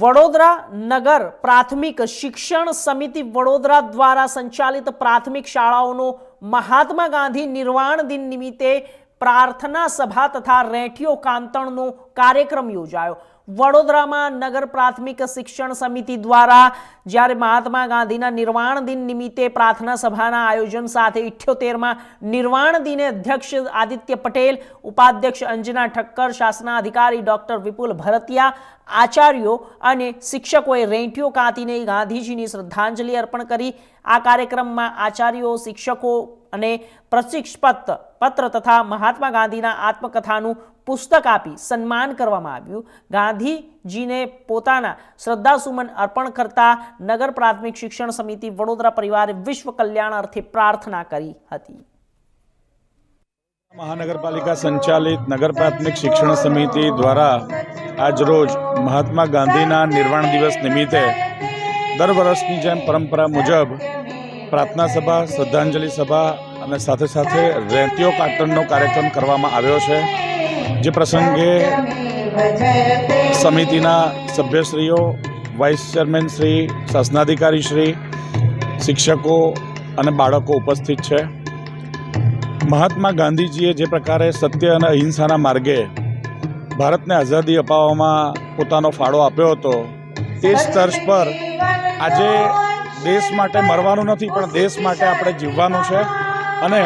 વડોદરા નગર પ્રાથમિક શિક્ષણ સમિતિ વડોદરા દ્વારા સંચાલિત પ્રાથમિક શાળાઓનો મહાત્મા ગાંધી નિર્વાણ દિન નિમિત્તે પ્રાર્થના સભા તથા રેઠીઓ કાંતણનો કાર્યક્રમ યોજાયો. વડોદરામાં નગર પ્રાથમિક શિક્ષણ સમિતિ દ્વારા જ્યારે મહાત્મા ગાંધીના નિર્વાણ દિન નિમિત્તે પ્રાર્થના સભાના આયોજન સાથે ઇઠ્યોતેરમાં નિર્વાણ દિને અધ્યક્ષ આદિત્ય પટેલ, ઉપાધ્યક્ષ અંજના ઠક્કર શાસના અધિકારી ડોક્ટર વિપુલ ભરતિયા, આચાર્યો અને શિક્ષકોએ રેંટીઓ કાંતીને ગાંધીજીની શ્રદ્ધાંજલિ અર્પણ કરી. આ કાર્યક્રમમાં આચાર્યો, શિક્ષકો અને પ્રશિક્ષપત્ર પત્ર તથા મહાત્મા ગાંધીના આત્મકથાનું પુસ્તક આપી સન્માન કરવામાં આવ્યું. ગાંધીજીને પોતાના શ્રદ્ધાસુમન અર્પણ કરતા નગર પ્રાથમિક શિક્ષણ સમિતિ વડોદરા પરિવારે વિશ્વ કલ્યાણ અર્થે પ્રાર્થના કરી હતી. મહાનગરપાલિકા સંચાલિત નગર પ્રાથમિક શિક્ષણ સમિતિ દ્વારા આજરોજ મહાત્મા ગાંધીના નિર્વાણ દિવસ નિમિત્તે દર વર્ષની જેમ પરંપરા મુજબ પ્રાર્થના સભા, શ્રદ્ધાંજલિ સભા અને સાથે સાથે રેતીઓ કાર્ટનનો કાર્યક્રમ કરવામાં આવ્યો છે. જે પ્રસંગે સમિતિના સભ્યશ્રીઓ, વાઇસ ચેરમેન શ્રી, શાસનાધિકારી શ્રી, શિક્ષકો અને બાળકો ઉપસ્થિત છે. મહાત્મા ગાંધીજીએ જે પ્રકારે સત્ય અને અહિંસાના માર્ગે ભારતને આઝાદી અપાવવામાં પોતાનો ફાળો આપ્યો હતો, તે જ પર આજે દેશ માટે મરવાનું નથી, પણ દેશ માટે આપણે જીવવાનું છે. અને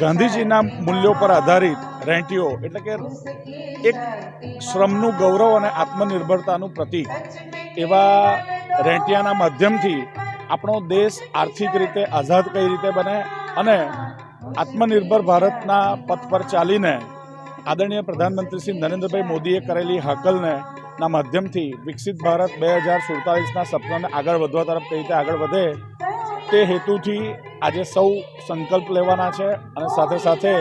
ગાંધીજીના મૂલ્યો પર આધારિત રેંટીઓ એટલે કે એક શ્રમનું ગૌરવ અને આત્મનિર્ભરતાનું પ્રતીક એવા રેંટિયાના માધ્યમથી આપણો દેશ આર્થિક રીતે આઝાદ કઈ રીતે બને અને આત્મનિર્ભર ભારતના પથ પર ચાલીને આદરણીય પ્રધાનમંત્રી શ્રી નરેન્દ્રભાઈ મોદીએ કરેલી હાકલને ના માધ્યમથી વિકસિત ભારત બે હજાર સુડતાલીસના સપનાને આગળ વધવા તરફ કઈ રીતે આગળ વધે તે હેતુથી આજે સૌ સંકલ્પ લેવાના છે અને સાથે સાથે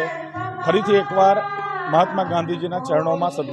ફરીથી એકવાર મહાત્મા ગાંધીજીના ચરણોમાં શ્રદ્ધા